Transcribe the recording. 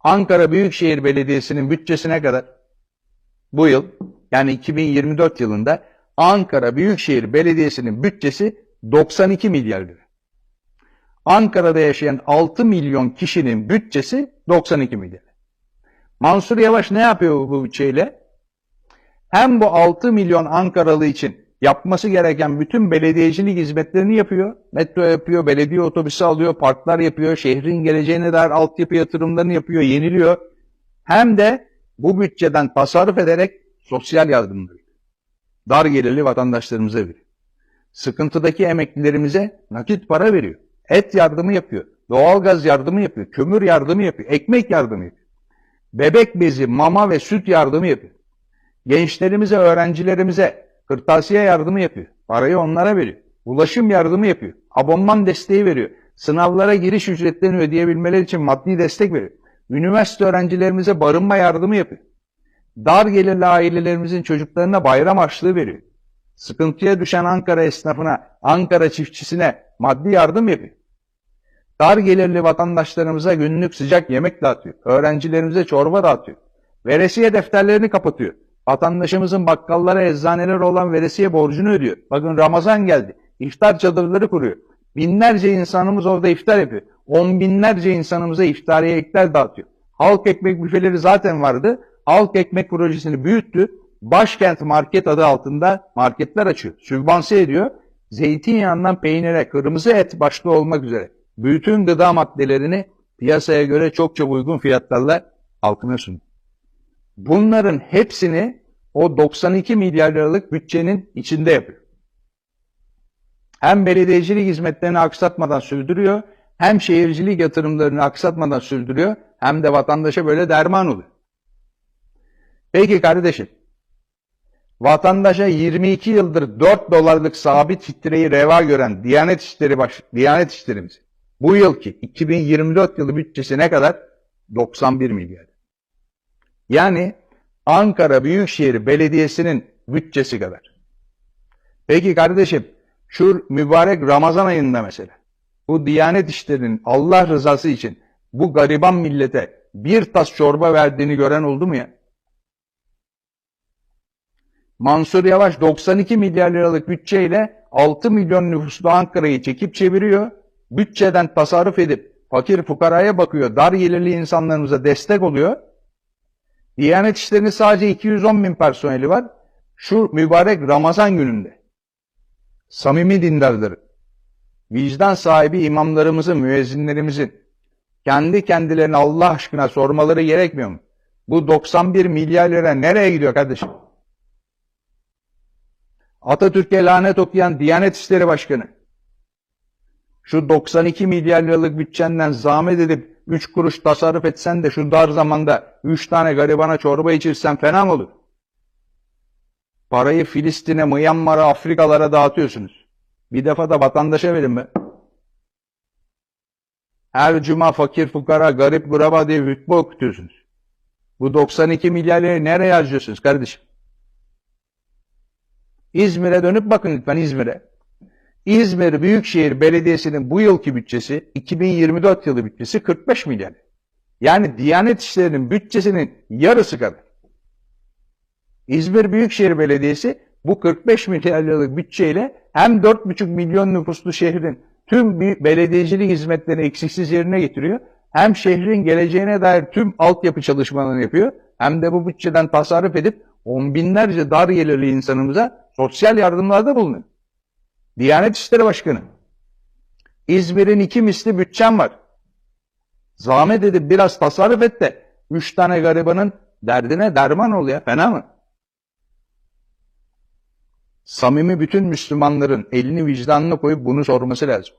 Ankara Büyükşehir Belediyesi'nin bütçesine kadar bu yıl yani 2024 yılında Ankara Büyükşehir Belediyesi'nin bütçesi 92 milyar lira. Ankara'da yaşayan 6 milyon kişinin bütçesi 92 milyar. Mansur Yavaş ne yapıyor bu bütçeyle? Hem bu 6 milyon Ankaralı için yapması gereken bütün belediyecilik hizmetlerini yapıyor. Metro yapıyor, belediye otobüsü alıyor, parklar yapıyor, şehrin geleceğine dair altyapı yatırımlarını yapıyor, yeniliyor. Hem de bu bütçeden tasarruf ederek sosyal yardımları. Dar gelirli vatandaşlarımıza veriyor. Sıkıntıdaki emeklilerimize nakit para veriyor. Et yardımı yapıyor. Doğalgaz yardımı yapıyor. Kömür yardımı yapıyor. Ekmek yardımı yapıyor. Bebek bezi, mama ve süt yardımı yapıyor. Gençlerimize, öğrencilerimize kırtasiye yardımı yapıyor. Parayı onlara veriyor. Ulaşım yardımı yapıyor. Abonman desteği veriyor. Sınavlara giriş ücretlerini ödeyebilmeleri için maddi destek veriyor. Üniversite öğrencilerimize barınma yardımı yapıyor. Dar gelirli ailelerimizin çocuklarına bayram harçlığı veriyor. Sıkıntıya düşen Ankara esnafına, Ankara çiftçisine maddi yardım yapıyor. Dar gelirli vatandaşlarımıza günlük sıcak yemek dağıtıyor. Öğrencilerimize çorba dağıtıyor. Veresiye defterlerini kapatıyor. Vatandaşımızın bakkallara, eczanelere olan veresiye borcunu ödüyor. Bakın Ramazan geldi. İftar çadırları kuruyor. Binlerce insanımız orada iftar yapıyor. On binlerce insanımıza iftariye ekler dağıtıyor. Halk ekmek büfeleri zaten vardı. Halk ekmek projesini büyüttü. Başkent market adı altında marketler açıyor. Sübvanse ediyor. Zeytinyağından peynire, kırmızı et başta olmak üzere bütün gıda maddelerini piyasaya göre çok çok uygun fiyatlarla halkına sunuyor. Bunların hepsini o 92 milyar liralık bütçenin içinde yapıyor. Hem belediyecilik hizmetlerini aksatmadan sürdürüyor, hem şehircilik yatırımlarını aksatmadan sürdürüyor, hem de vatandaşa böyle derman oluyor. Peki kardeşim, vatandaşa 22 yıldır 4 dolarlık sabit fitreyi reva gören Diyanet İşleri baş, Diyanet İşlerimiz bu yılki 2024 yılı bütçesi ne kadar? 91 milyar. Yani Ankara Büyükşehir Belediyesi'nin bütçesi kadar. Peki kardeşim şu mübarek Ramazan ayında mesela bu Diyanet İşleri'nin Allah rızası için bu gariban millete bir tas çorba verdiğini gören oldu mu ya? Mansur Yavaş 92 milyar liralık bütçeyle 6 milyon nüfuslu Ankara'yı çekip çeviriyor. Bütçeden tasarruf edip fakir fukaraya bakıyor. Dar gelirli insanlarımıza destek oluyor. Diyanet İşleri'nin sadece 210 bin personeli var. Şu mübarek Ramazan gününde samimi dindarları, vicdan sahibi imamlarımızın, müezzinlerimizin kendi kendilerine Allah aşkına sormaları gerekmiyor mu? Bu 91 milyar lira nereye gidiyor kardeşim? Atatürk'e lanet okuyan Diyanet İşleri Başkanı, şu 92 milyar liralık bütçenden zahmet edip 3 kuruş tasarruf etsen de şu dar zamanda 3 tane garibana çorba içirsen fena mı olur? Parayı Filistin'e, Myanmar'a, Afrikalara dağıtıyorsunuz. Bir defa da vatandaşa verin be. Her cuma fakir fukara, garip guraba diye hutbe okutuyorsunuz. Bu 92 milyar nereye harcıyorsunuz kardeşim? İzmir'e dönüp bakın lütfen İzmir'e. İzmir Büyükşehir Belediyesi'nin bu yılki bütçesi 2024 yılı bütçesi 45 milyar. Yani Diyanet İşleri'nin bütçesinin yarısı kadar. İzmir Büyükşehir Belediyesi bu 45 milyar liralık bütçeyle hem 4,5 milyon nüfuslu şehrin tüm belediyecilik hizmetlerini eksiksiz yerine getiriyor. Hem şehrin geleceğine dair tüm altyapı çalışmalarını yapıyor. Hem de bu bütçeden tasarruf edip on binlerce dar gelirli insanımıza sosyal yardımlarda bulunuyor. Diyanet İşleri Başkanı. İzmir'in iki misli bütçem var. Zahmet edip biraz tasarruf et de üç tane garibanın derdine derman ol ya. Fena mı? Samimi bütün Müslümanların elini vicdanına koyup bunu sorması lazım.